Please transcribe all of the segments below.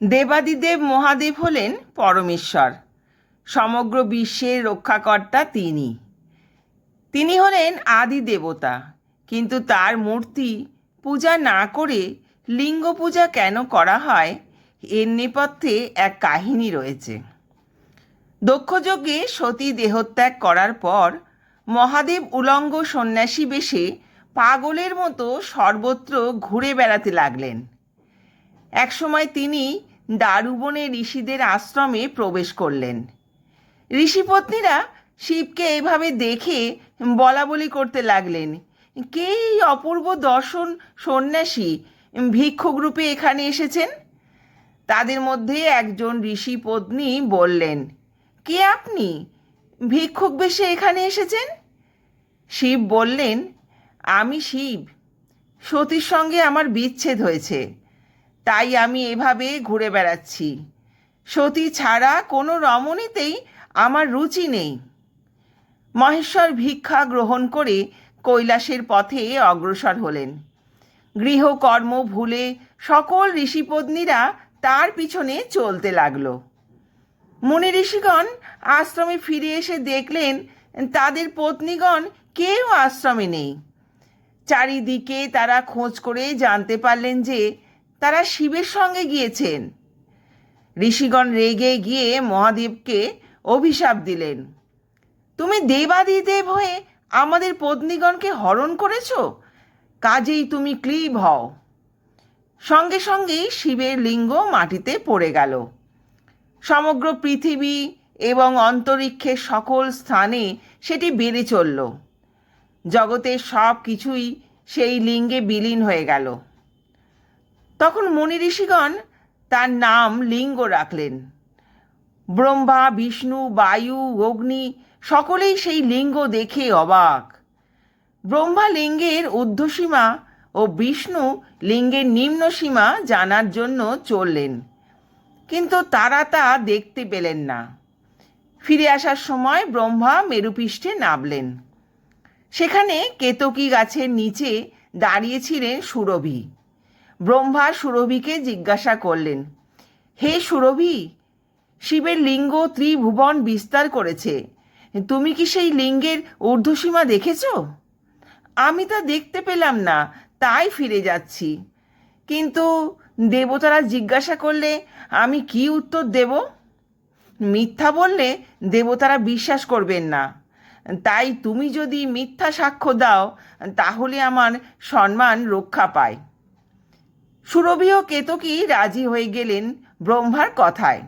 দেবাদিদেব মহাদেব হলেন পরমেশ্বর। সমগ্র বিশ্বের রক্ষাকর্তা তিনি। তিনি হলেন আদি দেবতা, কিন্তু তার মূর্তি পূজা না করে লিঙ্গ পূজা কেন করা হয়, এর নেপথ্যে এক কাহিনী রয়েছে। দক্ষযজ্ঞে সতী দেহত্যাগ করার পর মহাদেব উলঙ্গ সন্ন্যাসী বেশে পাগলের মতো সর্বত্র ঘুরে বেড়াতে লাগলেন। একসময় তিনি দারুবনে ঋষিদের আশ্রমে প্রবেশ করলেন। ঋষিপত্নীরা শিবকে এভাবে দেখে বলা বলি করতে লাগলেন, কে এই অপূর্ব দর্শন সন্ন্যাসী? ভিক্ষুক রূপে এখানে এসেছেন? তাদের মধ্যে একজন ঋষি পত্নী বললেন, কে আপনি? ভিক্ষুক বেশে এখানে এসেছেন? শিব বললেন, আমি শিব। সতীর সঙ্গে আমার বিচ্ছেদ হয়েছে। তাই আমি এভাবে ঘুরে বেড়াচ্ছি। সতী ছাড়া কোনো রমণীতেই আমার রুচি নেই। মহেশ্বর ভিক্ষা গ্রহণ করে কৈলাসের পথে অগ্রসর হলেন। গৃহকর্ম ভুলে সকল ঋষিপত্নীরা তার পিছনে চলতে লাগল। মুনি ঋষিগণ আশ্রমে ফিরে এসে দেখলেন তাদের পত্নীগণ কেউ আশ্রমে নেই। চারিদিকে তারা খোঁজ করে জানতে পারলেন যে তারা শিবের সঙ্গে গিয়েছেন। ঋষিগণ রেগে গিয়ে মহাদেবকে অভিশাপ দিলেন। তুমি দেবাদিদেব হয়ে আমাদের পত্নীগণকে হরণ করেছ? কাজেই তুমি ক্লীব হও। সঙ্গে সঙ্গেই শিবের লিঙ্গ মাটিতে পড়ে গেল। সমগ্র পৃথিবী এবং অন্তরিক্ষের সকল স্থানে সেটি বেড়ে চলল। জগতের সব কিছুই সেই লিঙ্গে বিলীন হয়ে গেল। তখন মুনি ঋষিগণ তার নাম লিঙ্গ রাখলেন। ব্রহ্মা, বিষ্ণু, বায়ু, অগ্নি সকলেই সেই লিঙ্গ দেখে অবাক। ব্রহ্মা লিঙ্গের ঊর্ধ্বসীমা ও বিষ্ণু লিঙ্গের নিম্ন সীমা জানার জন্য চললেন। কিন্তু তারা তা দেখতে পেলেন না। ফিরে আসার সময় ব্রহ্মা মেরুপৃষ্ঠে নামলেন। সেখানে কেতকী গাছের নিচে দাঁড়িয়েছিলেন সুরভি। ব্রহ্মা সুরভিকে জিজ্ঞাসা করলেন, হে সুরভি, শিবের লিঙ্গ ত্রিভুবন বিস্তার করেছে। তুমি কি সেই লিঙ্গের ঊর্ধ্বসীমা দেখেছ? আমি তা দেখতে পেলাম না, তাই ফিরে যাচ্ছি। কিন্তু দেবতারা জিজ্ঞাসা করলে, আমি কি উত্তর দেব? মিথ্যা বললে দেবতারা বিশ্বাস করবেন না। তাই তুমি যদি মিথ্যা সাক্ষ্য দাও, তাহলে আমার সম্মান রক্ষা পায়। সুরভি ও কেতকী রাজি হয়ে গেলেন ব্রহ্মার কথায়।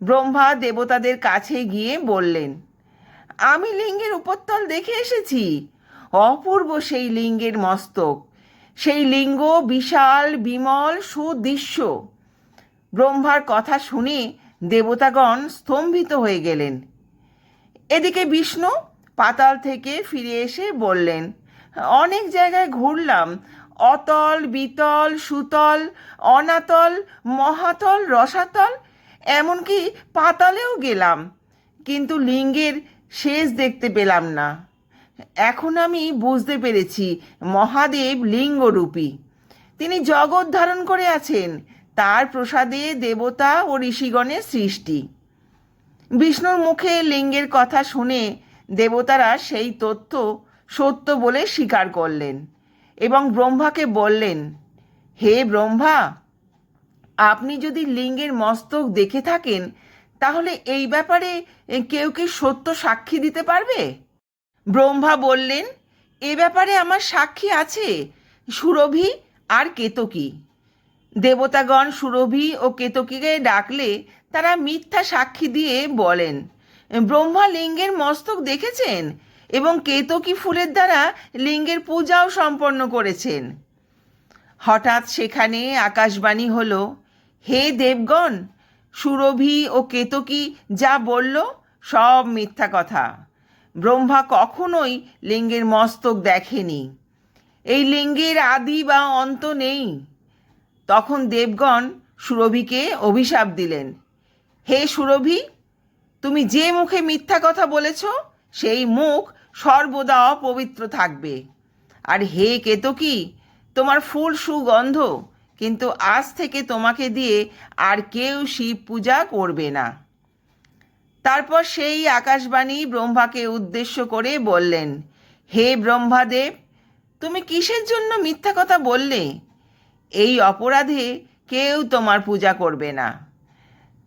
ব্রহ্মা দেবতাদের কাছে গিয়ে বললেন, আমি লিঙ্গের উপরতল দেখে এসেছি। অপূর্ব সেই লিঙ্গের মস্তক। সেই লিঙ্গ বিশাল, বিমল, সুদৃশ্য। ব্রহ্মার কথা শুনে দেবতাগণ স্তম্ভিত হয়ে গেলেন। এদিকে বিষ্ণু পাতাল থেকে ফিরে এসে বললেন, অনেক জায়গায় ঘুরলাম অতল, বিতল, সুতল, অনাতল, মহাতল, রসাতল, এমনকি পাতালেও গেলাম। কিন্তু লিঙ্গের শেষ দেখতে পেলাম না। এখন আমি বুঝতে পেরেছি, মহাদেব লিঙ্গরূপী। তিনি জগৎ ধারণ করে আছেন, তার প্রসাদে দেবতা ও ঋষিগণের সৃষ্টি। বিষ্ণুর মুখে লিঙ্গের কথা শুনে দেবতারা সেই তথ্য সত্য বলে স্বীকার করলেন। এবং ব্রহ্মাকে বললেন, হে ব্রহ্মা, আপনি যদি লিঙ্গের মস্তক দেখে থাকেন, তাহলে এই ব্যাপারে কেউ কি সত্য সাক্ষী দিতে পারবে? ব্রহ্মা বললেন, এ ব্যাপারে আমার সাক্ষী আছে, সুরভি আর কেতকী। দেবতাগণ সুরভি ও কেতকীকে ডাকলে তারা মিথ্যা সাক্ষী দিয়ে বলেন, ব্রহ্মা লিঙ্গের মস্তক দেখেছেন? এবং কেতকী ফুলের দ্বারা লিঙ্গের পূজাও সম্পন্ন করেছেন। হঠাৎ সেখানে আকাশবাণী হল, হে দেবগণ, সুরভি ও কেতকী যা বলল সব মিথ্যা কথা। ব্রহ্মা কখনোই লিঙ্গের মস্তক দেখেনি। এই লিঙ্গের আদি বা অন্ত নেই। তখন দেবগণ সুরভিকে অভিশাপ দিলেন, হে সুরভি, তুমি যে মুখে মিথ্যা কথা বলেছ সেই মুখ সর্বদা অপবিত্র থাকবে। আর হে কেতকী, তোমার ফুল সুগন্ধ, কিন্তু আজ থেকে তোমাকে দিয়ে আর কেউ শিব পূজা করবে না। তারপর সেই আকাশবাণী ব্রহ্মাকে উদ্দেশ্য করে বললেন, হে ব্রহ্মাদেব, তুমি কিসের জন্য মিথ্যা কথা বললে? এই অপরাধে কেউ তোমার পূজা করবে না।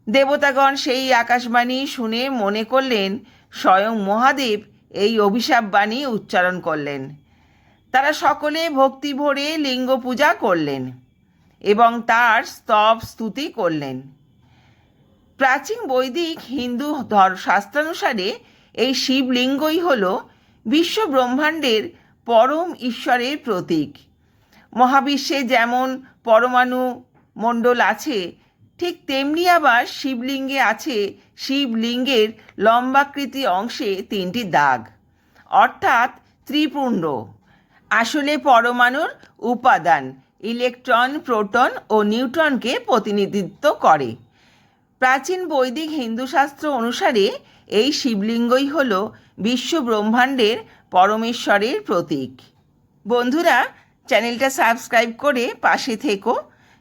দেবতাগণ সেই আকাশবাণী শুনে মনে করলেন স্বয়ং মহাদেব এই অভিশাপ বাণী উচ্চারণ করলেন। তারা সকলে ভক্তি ভরে লিঙ্গ পূজা করলেন এবং তার স্তব স্তুতি করলেন। প্রাচীন বৈদিক হিন্দু শাস্ত্রানুসারে এই শিবলিঙ্গই হল বিশ্ব ব্রহ্মাণ্ডের পরম ঈশ্বরের প্রতীক। মহাবিশ্বে যেমন পরমাণু মণ্ডল আছে ঠিক তেমনি আবার শিবলিঙ্গে আছে শিবলিঙ্গের লম্বাকৃতি অংশে তিনটি দাগ। অর্থাৎ ত্রিপুণ্ড। আসলে পরমাণুর উপাদান ইলেকট্রন, প্রোটন ও নিউট্রনকে প্রতিনিধিত্ব করে। প্রাচীন বৈদিক হিন্দু শাস্ত্র অনুসারে এই শিবলিঙ্গই হল বিশ্ব ব্রহ্মাণ্ডের পরমেশ্বরের প্রতীক। বন্ধুরা, চ্যানেলটা সাবস্ক্রাইব করে পাশে থেকো।